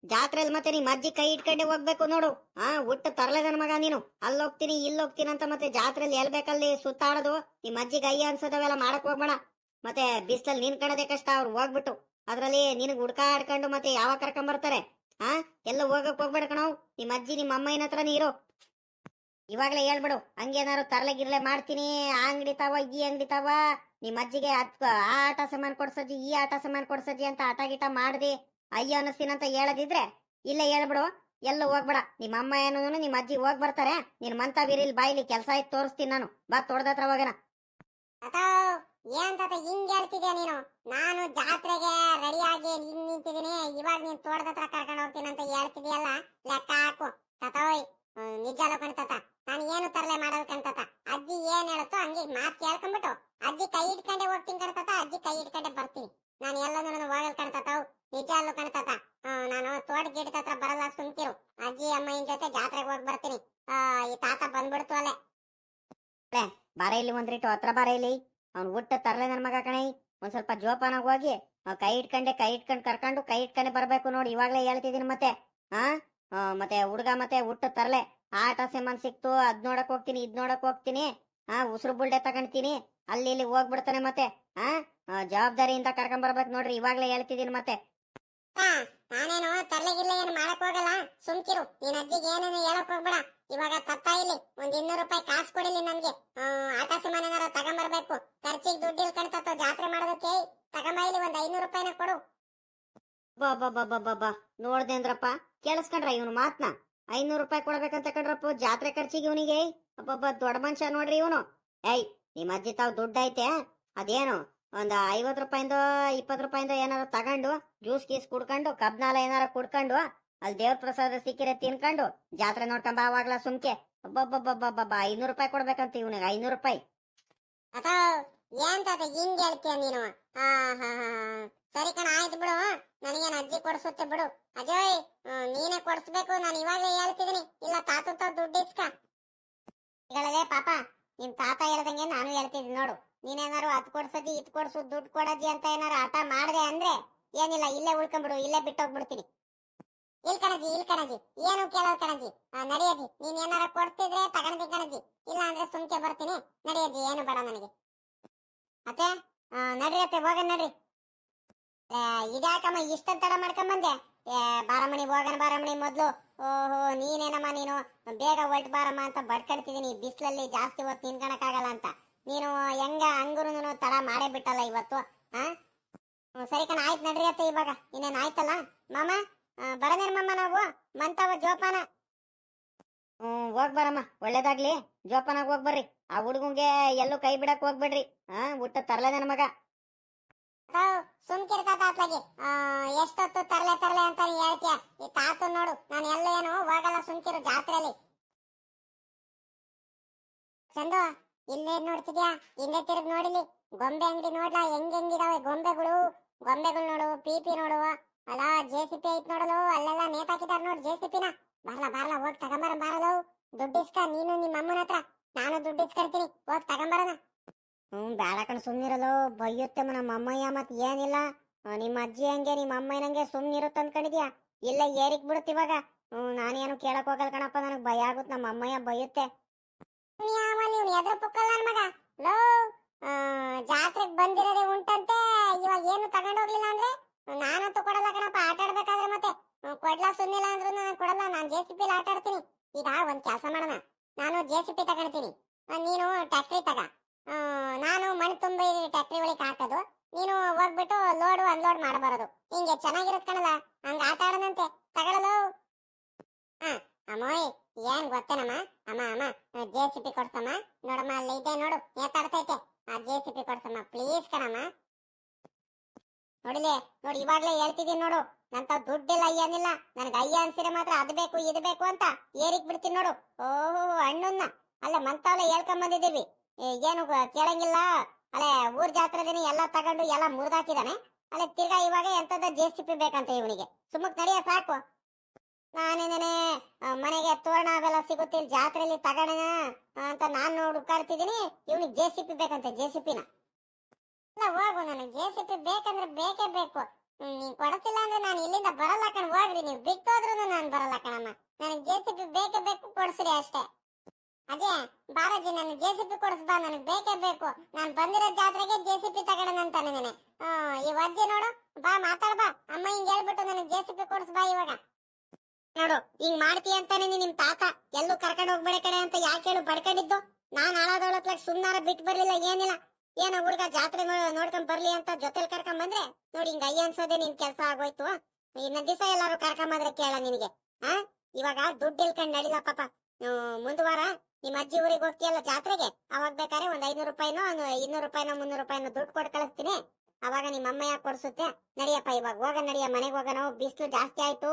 ಜಾತ್ರೆಯಲ್ಲಿ ಮತ್ತೆ ನಿಮ್ಮ ಅಜ್ಜಿ ಕೈ ಇಟ್ಕೊಂಡೆ ಹೋಗ್ಬೇಕು ನೋಡು. ಆ, ಹುಟ್ಟು ತರಲೆ ಮಗ ನೀನು. ಅಲ್ಲಿ ಹೋಗ್ತೀನಿ ಇಲ್ಲಿ ಹೋಗ್ತೀನಿ ಅಂತ ಮತ್ತೆ ಜಾತ್ರೆಯಲ್ಲಿ ಎಲ್ ಬೇಕಲ್ಲಿ ಸುತ್ತಾಡೋದು? ನಿಮ್ಮ ಅಜ್ಜಿಗೆ ಅಯ್ಯ ಅನ್ಸೋದವೆಲ್ಲ ಮಾಡಕ್ ಹೋಗ್ಬೇಡ. ಮತ್ತೆ ಬಿಸ್ಲಲ್ಲಿ ನೀನ್ ಕಣದೆ ಕಷ್ಟ ಅವ್ರು ಹೋಗ್ಬಿಟ್ಟು. ಅದ್ರಲ್ಲಿ ನಿನಗ್ ಹುಡ್ಕಾಡ್ಕೊಂಡು ಮತ್ತೆ ಯಾವಾಗ ಕರ್ಕೊಂಬರ್ತಾರೆ? ಆ, ಎಲ್ಲ ಹೋಗಕ್ ಹೋಗ್ಬೇಡ ಕಣವ್ ನಿಮ್ಮ ಅಜ್ಜಿ ನಿಮ್ಮ ಅಮ್ಮನ ಹತ್ರನೇ ಇರು ಇವಾಗ್ಲೇ ಹೇಳ್ಬಿಡು ಹಂಗೇನಾರು ತರಲೆ ಗಿರ್ಲೆ ಮಾಡ್ತೀನಿ ಆ ಅಂಗಡಿ ತಾವ, ಈ ಅಂಗಡಿ ತಾವ ನಿಮ್ಮ ಅಜ್ಜಿಗೆ ಆ ಆಟ ಸಾಮಾನ್ ಕೊಡ್ಸಜ್ಜಿ ಈ ಆಟ ಸಾಮಾನ್ ಕೊಡ್ಸಜ್ಜಿ ಅಂತ ಆಟ ಗೀಟ ಮಾಡ್ದಿ, ಅಯ್ಯೋ ಅಂತ ಹೇಳದಿದ್ರೆ, ಇಲ್ಲೇ ಹೇಳ್ಬಿಡು, ಎಲ್ಲ ಹೋಗ್ಬೇಡ. ನಿಮ್ಮ ಅಮ್ಮ ಏನೂ ನಿಮ್ಮ ಅಜ್ಜಿ ಹೋಗ್ ಬರ್ತಾರೆ, ನಿನ್ ಮಂತ ಬೀರಿಲ್ ಬಾಯಿಲಿ ಕೆಲಸ ಆಯ್ತು ತೋರಿಸ್ತೀನಿ ನಾನು, ಬಾ ತೊಡ್ದತ್ರ ಹೋಗೋಣ. ಏನ್ ಹಿಂಗ್ ಹೇಳ್ತಿದ್ಯಾ ನೀನು? ನಾನು ಜಾತ್ರೆಗೆ ರೆಡಿಯಾಗಿ ನಿನ್ ನಿಂತಿದ್ದೀನಿ, ಇವಾಗ ನೀನ್ ತೋಟದ ಹತ್ರ ಕರ್ಕೊಂಡು ಹೋಗ್ತೀನಿ ಅಂತ ಹೇಳ್ತಿದ್ಯಲ್ಲ, ಲೆಕ್ಕ ಹಾಕು. ತಾತೋಯ್ ನಿಜಾಲು ಕಣ್ತಾತ. ನಾನು ಏನು ತರಲೆ ಮಾಡೋದು ಅಜ್ಜಿ ಏನ್ ಹೇಳುತ್ತೋ ಹಂಗೆ ಮಾತು ಕೇಳ್ಕೊಂಡ್ಬಿಟ್ಟು ಅಜ್ಜಿ ಕೈ ಇಟ್ಕೊಂಡೆ ಹೋಗ್ತೀನಿ ಕಣ್ತತ, ಅಜ್ಜಿ ಕೈ ಇಟ್ಕೊಂಡೆ ಬರ್ತೀನಿ. ನಾನು ಎಲ್ಲದನ್ನು ಹೋಗಲ್ ಕಣ್ತತವು ನಿಜ ಅಲ್ಲೂ ಕಣ್ತಾತ. ನಾನು ತೋಟ ಗಿಡದ ಹತ್ರ ಬರಲ್ಲ, ಸುಮ್ತಿರು. ಅಜ್ಜಿ ಅಮ್ಮನ ಜೊತೆ ಜಾತ್ರೆಗೆ ಹೋಗಿ ಬರ್ತೀನಿ. ಈ ತಾತ ಬಂದ್ಬಿಡ್ತು ಅಲ್ಲೇ. ಬಾರ ಇಲ್ಲಿ ಒಂದ್ರಿಟ್ಟು ಹತ್ರ ಬಾರ ಇಲ್ಲಿ. ಅವ್ನು ಹುಟ್ಟ ತರಲೆ ನನ್ನ ಮಗ ಕಣೆ. ಒಂದ್ ಸ್ವಲ್ಪ ಜೋಪಾನಾಗ ಹೋಗಿ ಕೈ ಇಟ್ಕೊಂಡೆ ಕೈ ಇಟ್ಕೊಂಡು ಕರ್ಕೊಂಡು, ಕೈ ಇಟ್ಕೊಂಡೆ ಬರ್ಬೇಕು ನೋಡಿ. ಇವಾಗ್ಲೇ ಹೇಳ್ತಿದೀನಿ ಮತ್ತೆ. ಹಾ ಮತ್ತೆ ಹುಡುಗ ಮತ್ತೆ ಹುಟ್ಟ ತರಲೆ. ಆಟ ಸಾಮಾನ್ ಸಿಕ್ತು ಅದ್ ನೋಡಕ್ ಹೋಗ್ತೀನಿ ಇದ್ ನೋಡಕ್ ಹೋಗ್ತೀನಿ. ಆ ಉಸಿರು ಬುಲ್ಡೆ ತಗೊಂತೀನಿ ಅಲ್ಲಿ ಇಲ್ಲಿ ಹೋಗ್ಬಿಡ್ತಾನೆ ಮತ್ತೆ. ಆ, ಜವಾಬ್ದಾರಿಯಿಂದ ಕರ್ಕೊಂಡ್ ಬರ್ಬೇಕು ನೋಡ್ರಿ ಇವಾಗ್ಲೇ ಹೇಳ್ತಿದೀನಿ ಮತ್ತೆ. ನಾನೇನು ತರ್ಲೆಗಿಲ್ಲ ಏನು ಮಾಡಕ್ ಹೋಗಲ್ಲ. ಸುಮ್ಕಿರು ನೀನ್ ಅಜ್ಜಿಗೆ ಏನೇನು ಹೇಳಕ್ ಹೋಗ್ಬೇಡ. ಇವಾಗ ತತ್ತಾ ಇಲ್ಲಿ ಒಂದ್ ಇನ್ನೂರು ರೂಪಾಯಿ ಕಾಸ್ ಕೊಡಿಲಿ ನನ್ಗೆ. ಆಟ ಸಾಮಾನ್ ಏನಾರ ತಗೊಂಬರ್ಬೇಕು ಖರ್ಚಿಗೆ ದುಡ್ಡು ಇಲ್ ಕಣ್ತತ್ತ ಜಾತ್ರೆ ಮಾಡೋದಕ್ಕೆ ತಗೊಂಬ ಇಲ್ಲಿ ಒಂದ್ ಐನೂರು ರೂಪಾಯಿನ ಕೊಡು ಬಾಬಾ ನೋಡ್ದೆ ಅಂದ್ರಪ್ಪ, ಕೇಳಿಸ್ಕೊಂಡ್ರ ಇವನು ಮಾತ್ನ. ಐನೂರು ರೂಪಾಯಿ ಕೊಡ್ಬೇಕಂತ ಕಂಡ್ರಪ್ಪ, ಜಾತ್ರೆ ಖರ್ಚಿಗೆ ಇವನಿಗೆ. ಅಬ್ಬಬ್ಬ, ದೊಡ್ಡ ಮನುಷ್ಯ ನೋಡ್ರಿ ಇವನು. ಏಯ್ ನಿಮ್ಮ ಅಜ್ಜಿ ತಾವ್ ದುಡ್ಡು ಐತೆ, ಅದೇನು, ಒಂದ್ ಐವತ್ ರೂಪಾಯಿಂದ ಇಪ್ಪತ್ ರೂಪಾಯಿಂದ ಏನಾರ ತಗೊಂಡು, ಜ್ಯೂಸ್ ಗೀಸ್ ಕುಡ್ಕೊಂಡು, ಕಬ್ನಾಲ ಏನಾರ ಕುಡ್ಕೊಂಡು, ಅಲ್ಲಿ ದೇವ್ರ ಪ್ರಸಾದ ಸಿಕ್ಕಿರೆ ತಿನ್ಕೊಂಡು, ಜಾತ್ರೆ ನೋಡ್ಕೊಂಬ ಅವಾಗ್ಲ ಸುಮ್ಕೆ. ಅಬ್ಬಬ್ಬಬ್ಬಬ್ಬಬ್ಬ ಐನೂರು ರೂಪಾಯಿ ಕೊಡ್ಬೇಕಂತ ಇವನಿಗೆ, ಐನೂರು ರೂಪಾಯಿ. ಏನ್ ತಾತ ಹಿಂಗ್ ಹೇಳ್ತೀಯ ನೀನು? ಹಾ ಹಾ ಸರಿ ಕಣ ಆಯ್ತು ಬಿಡು. ನನಗೇನು ಅಜ್ಜಿ ಕೊಡ್ಸುತ್ತೆ ಬಿಡು. ಅಜಯ್ ನೀನೇ ಕೊಡ್ಸ್ಬೇಕು. ನಾನು ಇವಾಗಲೇ ಹೇಳ್ತಿದೀನಿ. ಇಲ್ಲ ತಾತ ದುಡ್ಡು ಇಸ್ಕ. ಹೇಳದೆ ಪಾಪ ನಿಮ್ ತಾತ ಹೇಳ್ದಂಗೆ ನಾನು ಹೇಳ್ತಿದ್ದೀನಿ ನೋಡು. ನೀನೇನಾರು ಅದ್ ಕೊಡ್ಸದಿ ಇದ್ ಕೊಡ್ಸು ದುಡ್ಡು ಕೊಡದಿ ಅಂತ ಏನಾರು ಆಟ ಮಾಡಿದೆ ಅಂದ್ರೆ ಏನಿಲ್ಲ ಇಲ್ಲೇ ಉಳ್ಕೊಂಡ್ಬಿಡು ಇಲ್ಲೇ ಬಿಟ್ಟೋಗ್ಬಿಡ್ತೀನಿ. ಇಲ್ ಕಣಜಿ ಇಲ್ ಕಣಜಿ. ಏನು ಕೇಳೋದು ಕಣಜಿ? ಆ, ನಡಿಯಜ್ಜಿ ನೀನ್ ಏನಾರ ಕೊಡ್ತಿದ್ರೆ ತಗೊಂಡಿ ಕಣಜಿ ಇಲ್ಲ ಅಂದ್ರೆ ಸುಮ್ಕೆ ಬರ್ತೀನಿ. ನಡೆಯದಿ ಏನು ಬೇಡ ನನಗೆ. ಅತ್ತೆ ಆ, ನಡ್ರಿ ಅತ್ತೆ ಹೋಗ ನಡ್ರಿ. ಇದ್ಯಾಕಮ್ಮ ಇಷ್ಟೊಂದ್ ತಡ ಏ ಬಾರಮಣಿ ಹೋಗನ ಬಾರಮಣಿ ಮೊದ್ಲು. ಓಹೋ ನೀನೇನಮ್ಮ ನೀನು? ಬೇಗ ಹೊರ್ಟ್ ಬಾರಮ್ಮ ಅಂತ ಬಡ್ಕಡ್ತಿದೀನಿ. ಬಿಸಿಲಲ್ಲಿ ಜಾಸ್ತಿ ಹೊತ್ತು ನಿನ್ಕಣಕ್ಕಾಗಲ್ಲ ಅಂತ. ನೀನು ಹೆಂಗ ಹಂಗುನು ತಡ ಮಾಡೇ ಬಿಟ್ಟಲ್ಲ ಇವತ್ತು ಹ್ಮ್, ಸರಿ ಕಣ ಆಯ್ತು ನಡ್ರಿ ಅತ್ತೆ ಇವಾಗ. ಇನ್ನೇನು ಆಯ್ತಲ್ಲ? ಮಾಮ ಬರನೇರ್ ಮಮ್ಮ ನಾವು? ಮಂತವ ಜೋಪಾನ. ಹ್ಮ್ ಹೋಗ್ ಬರಮ್ಮ. ಒಳ್ಳೇದಾಗ್ಲಿ. ಜೋಪಾನಾಗ ಹೋಗ್ ಬರ್ರಿ. ಆ ಹುಡುಗಂಗೆ ಎಲ್ಲೂ ಕೈ ಬಿಡಕ್ ಹೋಗ್ಬೇಡ್ರಿ. ಹಾ ಊಟ ತರಲ ನನ್ನ ಮಗ. ಸುಮ್ಕಿರ್ ತಾತ ಅತ್ಲಾಗಿ. ಎಷ್ಟೊತ್ತು ತರಲೆ ತರಲೆ ಅಂತ ಹೇಳ್ತೀಯ? ಈ ತಾತು ನೋಡು, ನಾನು ಎಲ್ಲ ಏನು ಹೋಗಲ್ಲ ಸುಮ್ಕಿರು ಜಾತ್ರೆಯಲ್ಲಿ ಚಂದು, ಇಲ್ಲೇ ನೋಡ್ತಿದ್ಯಾ? ಹಿಂದೆ ತಿರುಗಿ ನೋಡಿಲಿ. ಗೊಂಬೆ ಅಂಗಡಿ ನೋಡ್ಲಾ? ಹೆಂಗ್ ಹೆಂಗಿದಾವೆ ಗೊಂಬೆಗಳು? ಗೊಂಬೆಗಳು ನೋಡು ಪಿಪಿ ನೋಡುವ ಅಲ್ಲ, ಜೆ ಸಿ ಪಿ ಐತ್ ನೋಡಲು. ಅಲ್ಲೆಲ್ಲ ನೇತಾಕಿದಾರ ನೋಡು ಜೆ ಸಿ ಪಿನ ಬರ್ಲಾ ಬರ್ಲಾ, ಹೋಗಿ ತಗೊಂಬರ ಬಾರಲು. ದುಡ್ಡಿಸ್ಕ ನೀನು ನಿಮ್ಮ ಅಮ್ಮನ ಹತ್ರ. ನಾನು ದುಡ್ಡು ಇಸ್ಕರ್ತೀನಿ. ಹೋಗಿ ತಗೊಂಬರೋಣ. ಹ್ಞೂ ಬೇಡ ಕಣ್ ಸುಮ್ಮನಿರಲು ಬೈಯುತ್ತೆ ನಮ್ಮ ಅಮ್ಮಯ್ಯ ಮತ್ತೆ ಏನಿಲ್ಲ. ನಿಮ್ಮ ಅಜ್ಜಿ ಹಂಗೆ, ನಿಮ್ಮ ಅಮ್ಮಯ್ಯನಂಗೆ ಸುಮ್ಮನಿರುತ್ತೆ ಅನ್ಕೊಂಡಿದ್ಯಾ? ಇಲ್ಲ ಏರಿಕ್ ಬಿಡುತ್ತ ಇವಾಗ. ಹ್ಞೂ ನಾನೇನು ಕೇಳಕ್ ಹೋಗಲ್ಲ ಕಣಪ್ಪ, ನನಗೆ ಭಯ ಆಗುತ್ತೆ. ನಮ್ಮ ಅಮ್ಮಯ್ಯ ಬೈಯುತ್ತೆ. ನನ್ ಜಾತ್ರೆಗೆ ಬಂದಿರೋದೇ ಉಂಟಂತೆ. ಇವಾಗ ಏನು ತಗೊಂಡ್ ಹೋಗ್ಲಿಲ್ಲ ಅಂದ್ರೆ? ನಾನಂತೂ ಕೊಡಲ್ಲ ಕಣಪ್ಪ, ಆಟ ಆಡ್ಬೇಕಾದ್ರೆ ಮತ್ತೆ. ಕೊಡ್ಲಾ ಸುಮ್ನಿಲ್ಲ ಅಂದ್ರೂ ನಾನು ಕೊಡಲ್ಲ. ನಾನು ಜೆ ಸಿ ಪಿಲಿ ಆಟ ಆಡ್ತೀನಿ. ಈಗ ಒಂದ್ ಕೆಲಸ ಮಾಡೋಣ. ನಾನು ಜೆ ಸಿ ಪಿ ತಗೊಳ್ತೀನಿ. ನೀನು ಟ್ಯಾಕ್ಟ್ರಿ ತಗ. ನಾನು ಮಣ್ಣು ತುಂಬಿ ಟ್ಯಾಕ್ಟ್ರಿ ಒಳಗೆ ಹಾಕೋದು. ನೀನು ಹೋಗ್ಬಿಟ್ಟು ಲೋಡು ಅನ್ಲೋಡ್ ಮಾಡಬಾರದು. ಹಿಂಗೆ ಚೆನ್ನಾಗಿರತ್ ಕಣಲ್ಲ. ಹಂಗ ಆಟ ಆಡೋಣಂತೆ. ತಗೊಳ್ಳಲು ಹಾ ಅಮ್ಮೋಯ್, ಏನ್ ಗೊತ್ತೇನಮ್ಮ? ಅಮ್ಮ ಅಮ್ಮ ಜೆ ಸಿ ಪಿ ಕೊಡ್ಸಮ್ಮ ನೋಡಮ್ಮ, ಅಲ್ಲಿ ಇದೆ ನೋಡು. ನೇತಾಡ್ತೈತೆ. ಆ ಜೆ ಸಿ ಪಿ ಕೊಡ್ಸಮ್ಮ ಪ್ಲೀಸ್ ಕಣಮ್ಮ. ನೋಡಿಲೆ, ನೋಡಿ ಇವಾಗ್ಲೇ ಹೇಳ್ತಿದ್ದೀನಿ ನೋಡು. ನಂತ ದುಡ್ಡಿಲ್ಲ, ಏನಿಲ್ಲ. ನನಗೆ ಅಯ್ಯ ಅನ್ಸಿದ್ರೆ ಮಾತ್ರ ಅದು ಬೇಕು, ಇದು ಬೇಕು ಅಂತ ಏರಿಕ್ ಬಿಡ್ತೀನಿ ನೋಡು. ಓಹೋ ಹಣ್ಣನ್ನ. ಅಲ್ಲ ಹೇಳ್ಕೊಂಡ್ ಬಂದಿದ್ದೀವಿ ಏನು ಕೇಳಂಗಿಲ್ಲ. ಅಲ್ಲೇ ಊರ್ ಜಾತ್ರೆ ದಿನ ಎಲ್ಲ ತಗೊಂಡು ಎಲ್ಲ ಮುರಿದಾಕಿದಾನೆ. ಅಲ್ಲೇ ತಿರ್ಗಾ ಇವಾಗ ಎಂತದ ಜೆ ಸಿ ಪಿ ಬೇಕಂತ ಇವನಿಗೆ. ಸುಮ್ಮಕ್ ನಡಿಯ ಸಾಕು. ನಾನೇನೇನೆ ಮನೆಗೆ ತೋರಣ ಅವೆಲ್ಲ ಸಿಗುತ್ತಿಲ್ಲ ಜಾತ್ರೆಯಲ್ಲಿ ತಗೋಣ ಅಂತ ನಾನು ಹುಡುಕಾಡ್ತಿದ್ದೀನಿ ಇವನಿಗೆ ಜೆ ಸಿ ಪಿ ಬೇಕಂತೆ ಜೆ ಸಿ ಪಿನ ಹೋಗು, ನನಗೆ ಜೆ ಸಿ ಪಿ ಬೇಕಂದ್ರೆ ಬೇಕೇ ಬೇಕು. ನೀನ್ ಕೊಡ್ತಿಲ್ಲ ಅಂದ್ರೆ ನಾನು ಇಲ್ಲಿಂದ ಬರಲ್ಲ ಕಣ, ಹೋಗ್ರಿ. ನೀವು ಬಿಟ್ಟೋದ್ರೂ ನಾನು ಬರಲ್ಲ ಕಣಮ್ಮ. ನನಗೆ ಜೆ ಸಿ ಪಿ ಬೇಕೇ ಬೇಕು, ಕೊಡ್ಸ್ರಿ ಅಷ್ಟೇ. ಅದೇ ಬಾರಾಜಿ ನನಗೆ ಜೆ ಸಿ ಬಾ, ನನಗೆ ಬೇಕೇ ಬೇಕು. ನಾನು ಬಂದಿರೋ ಜಾತ್ರೆಗೆ ಜೆ ಸಿ ಪಿ ತಗೋಣ ಅಂತ ಈ ವಜ್ಜೆ ನೋಡು. ಬಾ, ಮಾತಾಡ್ ಬಾ. ಅಮ್ಮ ಹಿಂಗ್ ಹೇಳ್ಬಿಟ್ಟು ನನಗೆ ಜೆ ಸಿ ಬಾ ಇವಾಗ. ನೋಡು, ಹಿಂಗ್ ಮಾಡ್ತೀಯ ಅಂತಾನೆ ನಿಮ್ ತಾತ. ಎಲ್ಲೂ ಕರ್ಕೊಂಡು ಹೋಗ್ಬೇಡ ಕಡೆ ಅಂತ ಯಾಕೆ ಹೇಳು, ಬಡ್ಕೊಂಡಿದ್ದು? ನಾನು ಹಾಳಾದ ಸುಮ್ನಾರ ಬಿಟ್ಟು ಬರಲಿಲ್ಲ, ಏನಿಲ್ಲ. ಏನೋ ಹುಡುಗ ಜಾತ್ರೆ ನೋಡ್ಕೊಂಡ್ ಬರ್ಲಿ ಅಂತ ಜೊತೆಲಿ ಕರ್ಕೊಂಡ್ ಬಂದ್ರೆ, ನೋಡಿ ಹಿಂಗ ಅಯ್ಯ ಅನ್ಸೋದೇ ನಿನ್ ಕೆಲ್ಸ ಆಗೋಯ್ತು ಇನ್ನ ದಿವಸ ಎಲ್ಲಾರು ಕರ್ಕೊಂಡ್ ಬಂದ್ರೆ ಕೇಳ ನಿನಗೆ, ಆ? ಇವಾಗ ದುಡ್ಡು ಇಲ್ಕಂಡ್ ನಡಿಲ್ಲ ಪಾಪ. ಮುಂದುವಾರ ಮುಂದ್ ನಿಮ್ಮ ಅಜ್ಜಿ ಊರಿಗೆ ಹೋಗ್ತೀಯಲ್ಲ ಜಾತ್ರೆಗೆ, ಅವಾಗ ಬೇಕಾದ್ರೆ ಒಂದ್ ಐನೂರು ರೂಪಾಯಿನೋ ಇನ್ನೂರು ರೂಪಾಯಿನೋ, ಮುನ್ನೂರು ರೂಪಾಯಿನೋ ದುಡ್ಡು ಕೊಟ್ಟು ಕಳಿಸ್ತೀನಿ. ಅವಾಗ ನಿಮ್ಮ ಅಮ್ಮ ಯಾಕೆ ಕೊಡ್ಸುತ್ತೆ. ನಡಿಯಪ್ಪ, ಇವಾಗ ಹೋಗ ನಡಿಯ, ಮನೆಗೆ ನಾವು ಬಿಸಿಲು ಜಾಸ್ತಿ ಆಯ್ತು.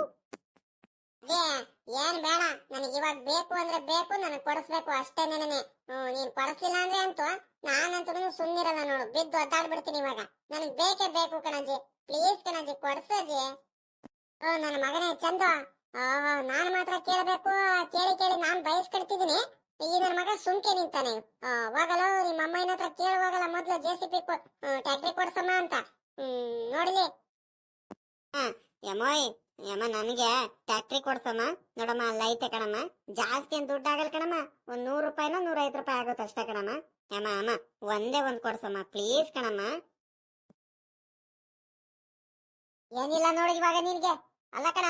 ಏನ್ ಬೇಡ, ನನಗೆ ಇವಾಗ ಬೇಕು ಅಂದ್ರೆ ಬೇಕು, ನನಗೆ ಕೊಡಿಸ್ಬೇಕು ಅಷ್ಟೇ ನೀನ್ ಕೊಡಿಸ್ಲಿಲ್ಲ ಅಂದ್ರೆ ಅಂತೂ ನಾನಂತೂ ಸುಮ್ಮನಿರಲ್ಲ ನೋಡು. ಬಿದ್ದು ಒದ್ದಾಡ್ಬಿಡ್ತೀನಿ ಇವಾಗ. ನನಗೆ ಬೇಕೇ ಬೇಕು ಕಣಜಿ ಪ್ಲೀಸ್ ಕಣಜಿ ಕೊಡ್ಸಜಿ ಓ ನನ್ನ ಮಗನೇ ಚಂದ. ನಾನು ಮಾತ್ರ ಕೇಳಬೇಕು. ಕೇಳಿ ಕೇಳಿ ನಾನು ಬಯಸ್ಕೊಡ್ತಿದ್ದೀನಿ. ಈ ನನ್ನ ಮಗ ಸುಮ್ಕೆ ನಿಂತಾನೆ. ಆ, ಹೋಗಲ್ಲ ನಿಮ್ಮ ಅಮ್ಮನ ಹತ್ರ ಕೇಳುವಾಗಲ್ಲ ಮೊದ್ಲು ಜೆ ಸಿ ಪಿ ಟ್ಯಾಕ್ಟ್ರಿ ಕೊಡ್ಸಮ್ಮ ಅಂತ. ನೋಡ್ಲಿ. ಯಮೋಯ್ ಯಮ್ಮ ನನಗೆ ಟ್ಯಾಕ್ಟ್ರಿ ಕೊಡ್ಸಮ್ಮ. ನೋಡಮ್ಮ ಐತೆ ಕಣಮ್ಮ. ಜಾಸ್ತಿ ಏನ್ ದುಡ್ಡು ಆಗಲ್ಲ ಕಣಮ್ಮ. ಒಂದ್ ನೂರು ರೂಪಾಯಿನ ನೂರ ಐದು ರೂಪಾಯಿ ಆಗುತ್ತೆ ಅಷ್ಟೇ ಕಣಮ್ಮ. ಯಮ್ಮ ಅಮ್ಮ ಒಂದೇ ಒಂದ್ ಕೊಡ್ಸಮ್ಮ ಪ್ಲೀಸ್ ಕಣಮ್ಮ. ಏನಿಲ್ಲ ನೋಡಿ ಇವಾಗ ನಿನ್ಗೆ. ಅಲ್ಲ ಕಣ,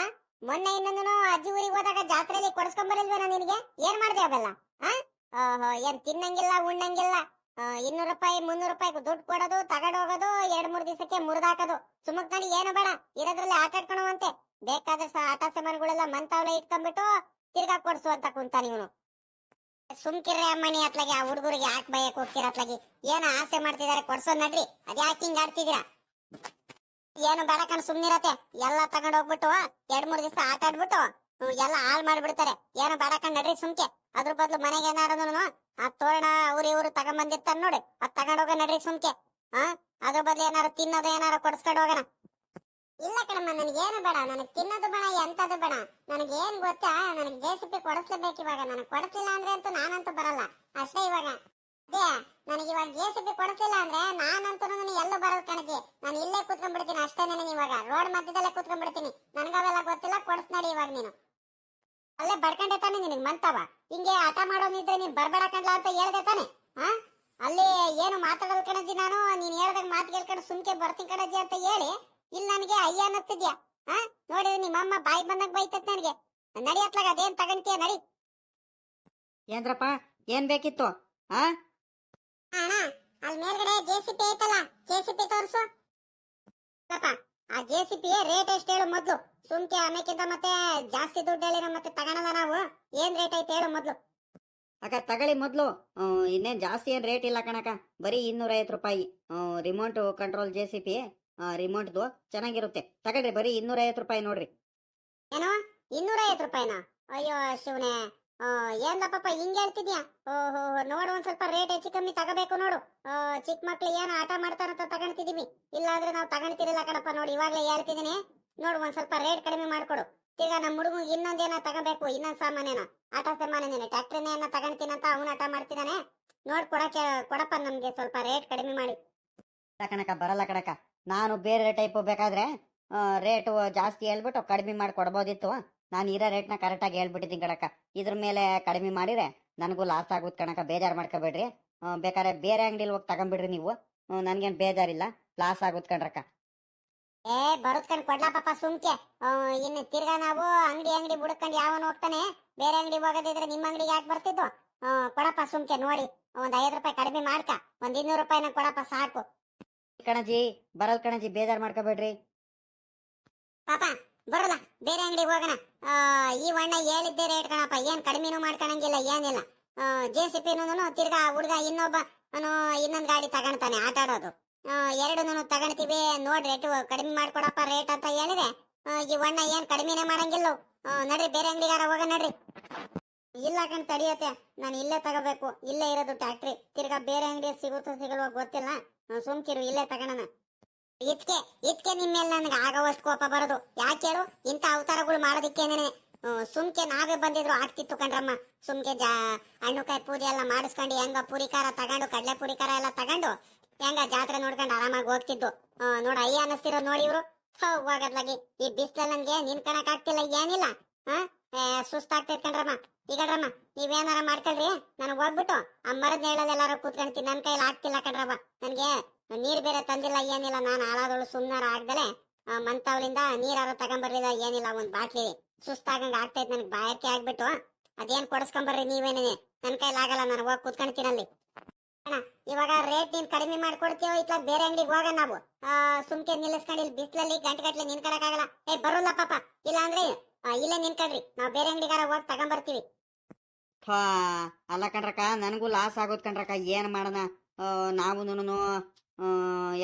ಮೊನ್ನೆ ಇನ್ನೊಂದು ಅಜ್ಜಿ ಊರಿಗೆ ಹೋದಾಗ ಜಾತ್ರೆಯಲ್ಲಿ ಕೊಡ್ಸ್ಕೊಂಬರಲ್ವೇನ ನಿನ್ಗೆ? ಏನ್ ಮಾಡ್ದೆ ಆ? ಓಹೋ, ಏನ್ ತಿನ್ನಂಗಿಲ್ಲ, ಉಣ್ಣಂಗಿಲ್ಲ. ಇನ್ನೂರು ರೂಪಾಯಿ, ಮುನ್ನೂರು ರೂಪಾಯಿ ದುಡ್ಡು ಕೊಡೋದು, ತಗೊಂಡ್ ಹೋಗೋದು, ಎರಡ್ ಮೂರ್ ದಿವಸಕ್ಕೆ ಮುರಿದಾಕೋದು ಸುಮಕ್ ನೋಡಿ ಏನು ಬೇಡ, ಇರೋದ್ರಲ್ಲಿ ಆಟ ಆಡ್ಕೊಳುವಂತೆ ಬೇಕಾದ್ರೆ ಆಟ ಸಾಮಾನುಗಳೆಲ್ಲ ಮಂತಾವ್ಲೆ ಇಟ್ಕೊಂಡ್ಬಿಟ್ಟು ತಿರ್ಗಾ ಕೊಡ್ಸು ಅಂತ ಕುಂತಾನ ಇವನು. ಸುಮ್ಕಿರ್ರೆ ಅಮ್ಮನಿ ಅತ್ಲಾಗೆ, ಆ ಹುಡುಗರಿಗೆ ಯಾಕೆ ಬಯಕ್ ಹೋಗ್ತೀರ ಅತ್ಲಾಗಿ? ಏನೋ ಆಸೆ ಮಾಡ್ತಿದಾರೆ ಕೊಡ್ಸೋ ನಡ್ರಿ. ಅದ್ಯಾಕೆ ಹಿಂಗ್ ಆಡ್ತಿದ್ದೀರಾ ಏನು ಬೇಡ ಕಣ್, ಸುಮ್ನಿರತ್ತೆ. ಎಲ್ಲ ತಗೊಂಡ್ ಹೋಗ್ಬಿಟ್ಟು, ಎರಡ್ ಮೂರ್ ದಿವಸ ಆಟ ಆಡ್ಬಿಟ್ಟು ಎಲ್ಲ ಹಾಳ್ ಮಾಡ್ಬಿಡ್ತಾರೆ. ಏನು ಬೇಡ ಕಣ್, ನಡ್ರಿ ಸುಮ್ಕೆ. ಅದ್ರ ಬದ್ಲು ಮನೆಗೆ ಏನಾರು ಆ ತೋರಣ, ಅವ್ರ ಇವ್ರು ತಗೊಂಬಂದಿರ್ತಾರ ನೋಡಿ. ಅದ್ ತಗೊಂಡ್ ಹೋಗ, ನಡ್ರಿ ಸುಮ್ಕೆ. ಹಾ? ಅದ್ರ ಬದ್ಲು ಏನಾರು ತಿನ್ನೋದು ಏನಾರ ಕೊಡ್ಸ್ಕೊಂಡು ಹೋಗೋಣ. ಇಲ್ಲ ಕಣಮ್ಮ, ನನಗೇನು ಬೇಡ. ನನಗೆ ತಿನ್ನೋದು ಬೇಡ, ಎಂತದು ಬೇಡ. ನನಗೆ ಏನ್ ಗೊತ್ತಾ? ನನಗೆ ಜೆ ಸಿ ಪಿ ಕೊಡಿಸ್ಲೇಬೇಕು ಇವಾಗ. ನನಗೆ ಕೊಡಿಸ್ಲಿಲ್ಲ ಅಂದ್ರೆ ಅಂತೂ ನಾನಂತೂ ಬರಲ್ಲ. ಅಷ್ಟೇ ಇವಾಗ. ಅದೇ, ನನಗೆ ಇವಾಗ ಜೆ ಸಿ ಪಿ ಕೊಡಿಸ್ಲಿಲ್ಲ ಅಂದ್ರೆ ನಾನಂತೂ ನಾನು ಎಲ್ಲೂ ಬರಲ್ಲ ಕಣಜಿ. ನಾನು ಇಲ್ಲೇ ಕೂತ್ಕೊಂಡ್ಬಿಡ್ತೀನಿ ಅಷ್ಟೇ ನನಗೆ ಇವಾಗ. ರೋಡ್ ಮಧ್ಯದಲ್ಲೇ ಕೂತ್ಕೊಂಡ್ಬಿಡ್ತೀನಿ. ನನಗವೆಲ್ಲ ಗೊತ್ತಿಲ್ಲ ಕೊಡಿಸ್ನಾಡಿ ಇವಾಗ ನೀನು. ಅಲ್ಲೇ ಬಡ್ಕೊಂಡೆ ತಾನೆ ನಿನಗೆ ಮಂತವ? ಹಿಂಗೆ ಆಟ ಮಾಡೋನಿದ್ರೆ ನೀನು ಬರಬೇಡ ಕಣ್ಲ ಅಂತ ಹೇಳ್ದೆ ತಾನೆ? ಹಾ ಅಲ್ಲಿ ಏನು ಮಾತಾಡೋದು ಕಣಜಿ ನಾನು? ನೀನು ಹೇಳ್ದಾಗ ಮಾತು ಕೇಳ್ಕೊಂಡು ಸುಮ್ಕೆ ಬರ್ತೀನಿ ಕಣಜಿ ಅಂತ ಹೇಳಿ ಇಲ್ಲಿ ನನಗೆ ಅಯ್ಯ ಅನ್ನಿಸ್ತಿದ್ಯಾ? ಹಾ ನೋಡಿದ್ರೆ ನಿಮ್ಮ ಅಮ್ಮ ಬಾಯಿ ಬಂದಾಗ ಬೈತತ್ ನನಗೆ. ನಡಿ ಅತ್ಲಗ ಅದೇನ್ ತಗೊಂತೀಯ ನಡಿ. ಏನ್ರಪ್ಪ ಏನ್ ಬೇಕಿತ್ತು ಆ? ಅಣ್ಣ ಅಲ್ಲಿ ಮೇಲ್ಗಡೆ ಜೆ ಸಿ ಪಿ ಐತಲ್ಲ ಜೆ ಸಿ ಪಿ ತೋರ್ಸು. ಪಾಪ ಆ ಜೆ ಸಿ ಪಿ ರೇಟ್ ಎಷ್ಟು ಹೇಳು ಮೊದ್ಲು. ಸುಮ್ಕೆ ಆಮೇಕಿಂತ ಮತ್ತೆ ಜಾಸ್ತಿ ದುಡ್ಡು ಹೇಳಿರ ಮತ್ತೆ ತಗೊಳಲ್ಲ ನಾವು. ಏನ್ ರೇಟ್ ಐತೆ ಹೇಳು ಮೊದ್ಲು. ಅಕ್ಕ ತಗೊಳ್ಳಿ ಮೊದಲು. ಇನ್ನೇನು ಜಾಸ್ತಿ ಏನು ರೇಟ್ ಇಲ್ಲ ಕಣಕ ಬರೀ ಇನ್ನೂರೈವತ್ತು ರೂಪಾಯಿ. Remote control J C P ರಿಮೋಟ್ದು ಚೆನ್ನಾಗಿರುತ್ತೆ. ತಗೊಳ್ರಿ ಬರೀ ಇನ್ನೂರೈವತ್ತು ರೂಪಾಯಿ ನೋಡ್ರಿ. ಏನೋ? ಇನ್ನೂರ ಐವತ್ತು ರೂಪಾಯಿನ? ಅಯ್ಯೋ ಶಿವನೇ. ಏನಪ್ಪ ಹಿಂಗ್ ಹೇಳ್ತಿದ್ಯಾ? ಓಹೋ ನೋಡು ಒಂದ್ ಸ್ವಲ್ಪ ರೇಟ್ ಹೆಚ್ಚು ಕಮ್ಮಿ ತಗೋಬೇಕು ನೋಡು. ಚಿಕ್ಕ ಮಕ್ಳು ಏನು ಆಟ ಮಾಡ್ತಾರಂತ ತಗೊಂತಿದೀವಿ ಇಲ್ಲಾಂದ್ರೆ ನಾವು ತಗೊಂತಿರಿಲ್ಲ ಕಣಪ್ಪ ನೋಡಿ ಇವಾಗ್ಲೇ ಹೇಳ್ತಿದೀನಿ. ನೋಡು ಒಂದ್ ಸ್ವಲ್ಪ ರೇಟ್ ಕಡಿಮೆ ಮಾಡ್ಕೊಡು. ಈಗ ನಮ್ಮ ಹುಡುಗ ಇನ್ನೊಂದೇನ ತಗೋಬೇಕು? ಇನ್ನೊಂದ್ ಸಾಮಾನೇನ? ಆಟ ಸಾಮಾನೇನೆ ಟ್ಯಾಕ್ಟ್ರಿನೇನ ತಗೊಂತೀನಂತ ಅವನು ಆಟ ಮಾಡ್ತಿದಾನೆ? ನೋಡ್ ಕೊಡಕ್ಕೆ ಕೊಡಪ್ಪ ನಮ್ಗೆ ಸ್ವಲ್ಪ ರೇಟ್ ಕಡಿಮೆ ಮಾಡಿ. ಕಣಕ ಬರಲ್ಲ ಕಣಕ್ಕ. ನಾನು ಬೇರೆ ಟೈಪ್ ಬೇಕಾದ್ರೆ ರೇಟು ಜಾಸ್ತಿ ಹೇಳ್ಬಿಟ್ಟು ಕಡಿಮೆ ಮಾಡಿ ಕೊಡ್ಬೋದಿತ್ತು. ನಾನು ಇರೋ ರೇಟ್ನ ಕರೆಕ್ಟಾಗಿ ಹೇಳ್ಬಿಟ್ಟಿದ್ದೀನಿ ಕಣಕ್ಕ. ಇದ್ರ ಮೇಲೆ ಕಡಿಮೆ ಮಾಡಿದ್ರೆ ನನಗೂ ಲಾಸ್ ಆಗುತ್ತೆ ಕಣಕ ಬೇಜಾರು ಮಾಡ್ಕೋಬೇಡ್ರಿ. ಬೇಕಾದ್ರೆ ಬೇರೆ ಅಂಗಡಿಲಿ ಹೋಗಿ ತಗೊಂಬಿಡ್ರಿ ನೀವು. ನನಗೇನು ಬೇಜಾರಿಲ್ಲ. ಲಾಸ್ ಆಗುತ್ತೆ ಕಣ್ರಕ್ಕ. ಏ ಬರುತ್ಕೊಂಡ್ ಕೊಡ್ಲಪ್ಪ ಸುಮ್ಕೆ. ಆ, ಇನ್ನು ತಿರ್ಗಾ ನಾವು ಅಂಗಡಿ ಅಂಗಡಿ ಬುಡ್ಕೊಂಡು ಯಾವನು ಹೋಗ್ತಾನೆ. ಬೇರೆ ಅಂಗಡಿ ಹೋಗೋದಿದ್ರೆ ನಿಮ್ಮ ಅಂಗಡಿಗೆ ಯಾಕೆ ಬರ್ತಿದ್ವು ಕೊಡಪ್ಪ ಸುಮ್ಕೆ ನೋಡಿ. ಒಂದ್ ಐದು ರೂಪಾಯಿ ಕಡಿಮೆ ಮಾಡ್ಕ. ಒಂದು ಇನ್ನೂರು ರೂಪಾಯಿನ ಕೊಡಪ್ಪ ಸಾಕು. ಕಣಜಿ, ಬರಲ್ ಕಣಜಿ, ಬೇಜಾರ್ ಮಾಡ್ಕೋಬೇಡ್ರಿ. ಪಾಪ, ಬರಲ್ಲ, ಬೇರೆ ಅಂಗಡಿಗೆ ಹೋಗೋಣ. ಈ ವಣ್ಣ ಹೇಳಿದ್ದೆ ರೇಟ್ ಕಣಪ್ಪ, ಏನ್ ಕಡಿಮೆನೂ ಮಾಡ್ಕೊಳಂಗಿಲ್ಲ, ಏನಿಲ್ಲ. ಜೆ ಸಿ ಪಿನೂ ತಿರ್ಗಾ ಹುಡ್ಗ ಇನ್ನೊಬ್ಬ ಇನ್ನೊಂದ್ ಗಾಡಿ ತಗೊಂತಾನೆ, ಆಟ ಆಡೋದು. ಎರಡು ತಗೊಂತೀವಿ, ನೋಡಿ ರೇಟ್ ಕಡಿಮೆ ಮಾಡ್ಕೊಡಪ್ಪ ರೇಟ್ ಅಂತ ಹೇಳಿದ್ರೆ ಈ ವಣ್ಣ ಏನ್ ಕಡಿಮೆನೆ ಮಾಡಂಗಿಲ್ಲ ನಡ್ರಿ, ಬೇರೆ ಅಂಗಡಿಗಾರ ಹೋಗ ನಡ್ರಿ. ಇಲ್ಲ ಕಣ್ ತಡಿಯತ್ತೆ. ನಾನು ಇಲ್ಲೇ ತಗೋಬೇಕು. ಇಲ್ಲೇ ಇರೋದು ಟ್ಯಾಕ್ಟ್ರಿ. ತಿರ್ಗಾ ಬೇರೆ ಅಂಗಡಿ ಸಿಗುತ್ತೋ ಸಿಗಲ್ವೋ ಗೊತ್ತಿಲ್ಲ. ನಾನು ಸುಮ್ಕಿರು ಇಲ್ಲೇ ತಗೋಣ ಇದ್ಕೆ ಇದ್ಕೆ ನಿಮ್ಮ ಮೇಲೆ ನನಗೆ ಆಗೋವಷ್ಟು ಕೋಪ ಬರೋದು. ಯಾಕೆ ಹೇಳು? ಇಂಥ ಅವತಾರಗಳು ಮಾಡೋದಕ್ಕೇನೆ ಸುಮ್ಕೆ ನಾವೇ ಬಂದಿದ್ರು ಆಗ್ತಿತ್ತು ಕಣ್ರಮ್ಮ. ಸುಮ್ಕೆ ಜಾ, ಹಣ್ಣುಕಾಯಿ ಪೂಜೆ ಎಲ್ಲ ಮಾಡಿಸ್ಕೊಂಡು ಹೆಂಗ ಪುರಿಕಾರ ತಗೊಂಡು, ಕಡಲೆ ಪುರಿಕಾರ ಎಲ್ಲ ತಗೊಂಡು ಹೆಂಗ ಜಾತ್ರೆ ನೋಡ್ಕೊಂಡು ಆರಾಮಾಗಿ ಹೋಗ್ತಿದ್ದು. ನೋಡಿ, ಅಯ್ಯ ಅನ್ನಿಸ್ತಿರೋ ನೋಡಿ ಇವರು. ಹೋಗದ್ಲಾಗಿ ಈ ಬಿಸ್ಲಲ್ಲಿ ನನಗೆ ನಿನ್ಕಣಕ್ ಆಗ್ತಿಲ್ಲ, ಏನಿಲ್ಲ. ಹಾ? ಸುಸ್ತಾಗ್ತೈತೆ ಕಣ್ರಮ್ಮ. ಈಗಡ್ರಮ್ಮ ನೀವೇನಾರ ಮಾಡ್ಕೊಳ್ರಿ. ನನಗೆ ಹೋಗ್ಬಿಟ್ಟು ಆ ಮರದ ನೆರಳಲ್ಲಿ ಎಲ್ಲಾರು ಕೂತ್ಕೊಂತೀನಿ ನನ್ನ ಕೈಲಿ ಆಗ್ತಿಲ್ಲ ಕಣ್ರವ್ವ ನನಗೆ ನೀರ್ ಬೇರೆ ತಂದಿಲ್ಲ, ಏನಿಲ್ಲ. ನಾನು ಹಾಳಾದಳು ಸುಮ್ನಾರ ಆಗ್ದಲೆ ಮಂತವಳಿಂದ ನೀರಾರು ತಗೊಂಬರ್ಲಿಲ್ಲ ಏನಿಲ್ಲ, ಒಂದು ಬಾಟ್ಲಿ ಸುಸ್ತಾಗಂಗ ಆಗ್ತೈತೆ ನನಗೆ ಬಾಯಕ್ಕೆ ಆಗ್ಬಿಟ್ಟು. ಅದೇನ್ ಕೊಡಿಸ್ಕೊಂಬರ್ರಿ ನೀವೇನೇ? ನನ್ನ ಕೈಲಿ ಆಗಲ್ಲ ನಾನು ಹೋಗಿ ಕೂತ್ಕೊಂತೀನಲ್ಲಿ ಅಣ್ಣ, ಇವಾಗ ರೇಟ್ ನೀನ್ ಕಡಿಮೆ ಮಾಡ್ಕೊಡ್ತೀವೋ ಇತ್ಲ ಬೇರೆ ಅಂಗಡಿಗೆ ಹೋಗ ನಾವು? ಸುಮ್ಕೆ ನಿಲ್ಲಿಸ್ಕೊಂಡು ಇಲ್ಲಿ ಬಿಸ್ಲಲ್ಲಿ ಗಂಟೆ ಗಟ್ಲೆ ನಿನ್ಕೊಳಕ್ಕಾಗಲ್ಲ ಏ, ಬರೋಲ್ಲ ಪಾಪ. ಇಲ್ಲ ಅಂದ್ರೆ ಇಲ್ಲೇ ನಿನ್ಕೊಳ್ರಿ ನಾವು ಬೇರೆ ಅಂಗಡಿಗಾರ ಹೋಗಿ ತಗೊಂಬರ್ತೀವಿ. ಥಾ ಅಲ್ಲ ಕಣ್ರಕ್ಕ, ನನಗೂ ಲಾಸ್ ಆಗೋದು ಕಣ್ರಕ್ಕ, ಏನು ಮಾಡೋಣ? ನಾವು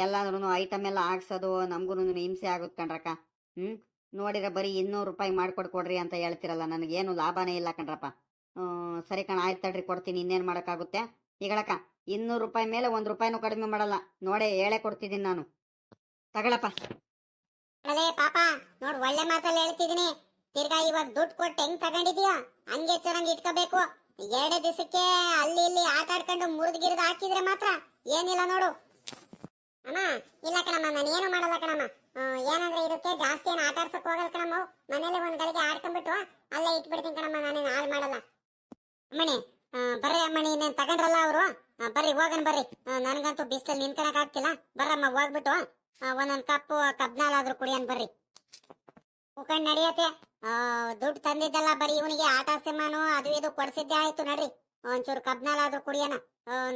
ಎಲ್ಲಾದ್ರೂ ಐಟಮ್ ಎಲ್ಲ ಹಾಕ್ಸೋದು ನಮಗೂ ಹಿಂಸೆ ಆಗುತ್ತೆ ಕಣ್ರಕ್ಕ. ಹ್ಞೂ ನೋಡಿರ ಬರೀ ಇನ್ನೂರು ರೂಪಾಯಿ ಮಾಡ್ಕೊಡ್ ಕೊಡ್ರಿ ಅಂತ ಹೇಳ್ತಿರಲ್ಲ, ನನಗೇನು ಲಾಭನೇ ಇಲ್ಲ ಕಣ್ರಪ್ಪ. ಸರಿ ಕಣ, ಆಯ್ತು ತಡ್ರಿ, ಕೊಡ್ತೀನಿ, ಇನ್ನೇನು ಮಾಡೋಕ್ಕಾಗುತ್ತೆ? ಈಗಳಕ್ಕ ಇನ್ನೂರು ರೂಪಾಯಿ ಮೇಲೆ ಒಂದು ರೂಪಾಯಿನೂ ಕಡಿಮೆ ಮಾಡಲ್ಲ. ನೋಡೇ, ಹೇಳೇ ಕೊಡ್ತಿದ್ದೀನಿ ನಾನು. ತಗೊಳಪ್ಪ. ಪಾಪ, ನೋಡ್ ಒಳ್ಳೆ ಮಾತಲ್ಲಿ ಹೇಳ್ತಿದೀನಿ ತಿರ್ಗಾ ಇವಾಗ ದುಡ್ಡು ಕೊಟ್ಟು ಹೆಂಗ್ ತಗೊಂಡಿದ್ಯಾ, ಹಂಗೆ ಚೆನ್ನಾಗಿ ಇಟ್ಕೋಬೇಕು. ಎರಡೇ ದಿವಸಕ್ಕೆ ಅಲ್ಲಿ ಇಲ್ಲಿ ಆಟ ಆಡ್ಕೊಂಡು ಮುರಿದ್ ಹಾಕಿದ್ರೆ ಮಾತ್ರ ಏನಿಲ್ಲ ನೋಡು. ಅಮ್ಮ, ಇಲ್ಲ ಕಣಮ್ಮ, ನಾನು ಏನು ಮಾಡಲ್ಲ ಕಣಮ್ಮ. ಏನಂದ್ರೆ ಇದಕ್ಕೆ ಜಾಸ್ತಿ ಏನು ಆಟ ಆಡ್ಸಕ್ ಹೋಗಲ್ಲ ಕಣಮ್ಮ. ಮನೇಲಿ ಒಂದ್ ಗಳಿಗೆ ಆಡ್ಕೊಂಡ್ಬಿಟ್ಟು ಅಲ್ಲೇ ಇಟ್ಬಿಡ್ತೀನಿ ಕಣಮ್ಮ, ನಾನೇನು ಹಾಳು ಮಾಡಲ್ಲ. ಅಮ್ಮಣಿ ಬರ್ರಿ ಅಮ್ಮಣಿ, ಇನ್ನೇನು ತಗೊಂಡ್ರಲ್ಲ ಅವರು? ಬರ್ರಿ, ಹೋಗನ್ ಬರ್ರಿ. ನನಗಂತೂ ಬಿಸಿಲಲ್ಲಿ ನಿಂತ್ಕೊಳಕ್ ಆಗ್ತಿಲ್ಲ. ಬರ್ರಮ್ಮ, ಹೋಗ್ಬಿಟ್ಟು ಒಂದೊಂದು ಕಪ್ ಕಪ್ಪು ಕಬ್ನಾಲಾದ್ರೂ ಕುಡಿಯನ್ ಬರ್ರಿ. ಕುಕಂಡ್ ನಡೆಯತ್ತೆ. ದುಡ್ಡು ತಂದಿದ್ದಲ್ಲ ಬರೀ ಇವನಿಗೆ ಆಟ ಸಾಮಾನು ಅದು ಇದು ಕೊಡ್ಸಿದ್ದೆ ಆಯ್ತು ನಡ್ರಿ. ಒಂಚೂರು ಕಬ್ನಾಲಾದ್ರೂ ಕುಡಿಯೋಣ.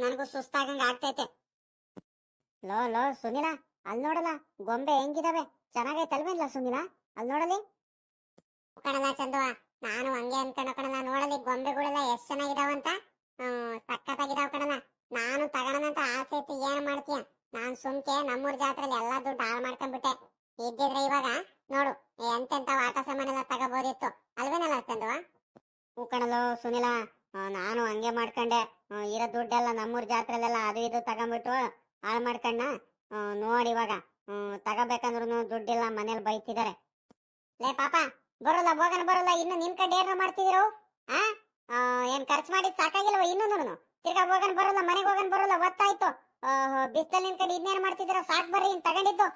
ನನಗೂ ಸುಸ್ತಾಗಂಗ ಆಗ್ತೈತೆ. ಲೋ ಲೋ, ಸುನಿಲ, ಅಲ್ಲಿ ನೋಡಲ್ಲ, ಗೊಂಬೆ ಹೆಂಗಿದಾವೆ? ಚೆನ್ನಾಗೈತಲ್ವೇನ್ಲ ಸುನಿಲ? ಅಲ್ಲಿ ನೋಡಲಿ? ಕಣಲ್ಲ ಚಂದವ ನಾನು ಹಂಗೆ ಅನ್ಕೊಂಡು ಕಣಲ್ಲ, ನೋಡಲಿ ಗೊಂಬೆಗಳೆಲ್ಲ ಎಷ್ಟು ಚೆನ್ನಾಗಿದಾವಂತ ಸಕ್ಕತ್ತಾಗಿದಾವ ಕಣಲ್ಲ. ನಾನು ತಗೋಣಂತ ಆಸೆ ಇತ್ತು, ಏನ್ ಮಾಡ್ತೀಯ? ನಾನು ಸುಮ್ಕೆ ನಮ್ಮೂರ್ ಜಾತ್ರೆಲಿ ಎಲ್ಲಾ ದುಡ್ಡು ಹಾಳು ಮಾಡ್ಕೊಂಡ್ಬಿಟ್ಟೆ ಇದ್ದಿದ್ರೆ ಇವಾಗ ನೋಡು ಎಂತೆಂತ ಆಟ ಸಾಮಾನೆಲ್ಲ ತಗೋಬೋದಿತ್ತು. ಅಲ್ವೇನಲ್ಲ ಚಂದವ ಹೂ ಕಣಲು ಸುನಿಲ ನಾನು ಹಂಗೆ ಮಾಡ್ಕೊಂಡೆ. ಇರೋ ದುಡ್ಡೆಲ್ಲ ನಮ್ಮೂರ್ ಜಾತ್ರೆಲ್ಲ ಅದು ಇದು ತಗೊಂಬಿಟ್ಟು ಹಾಳು ಮಾಡ್ಕಣ್ಣ. ನೋಡಿ ಇವಾಗ. ತಗೋಬೇಕಂದ್ರು ದುಡ್ಡಿಲ್ಲ, ಮನೇಲಿ ಬೈತಿದ್ದಾರೆ ಲೇ ಪಾಪ, ಬರೋಲ್ಲ ಹೋಗನ ಬರೋಲ್ಲ, ಇನ್ನು ನಿನ್ ಕಡೆ ಏನೋ ಮಾಡ್ತಿದ್ರು? ಆ? ಏನ್ ಖರ್ಚು ಮಾಡಿದ್ ಸಾಕಾಗಿಲ್ವ ಇನ್ನೂ ತಿರ್ಗಾ ಹೋಗಣ ಬರೋಲ್ಲ, ಮನೆಗೆ ಹೋಗಣ ಬರೋಲ್ಲ ಗೊತ್ತಾಯ್ತು ಬಿಸ್ತಲ್ ನಿನ್ ಕಡೆ ಇನ್ನೇನ್ ಮಾಡ್ತಿದ್ದೀರಾ ಸಾಕ್ ಬರ್ರಿ, ಇನ್ ತಗೊಂಡಿದ್ದು.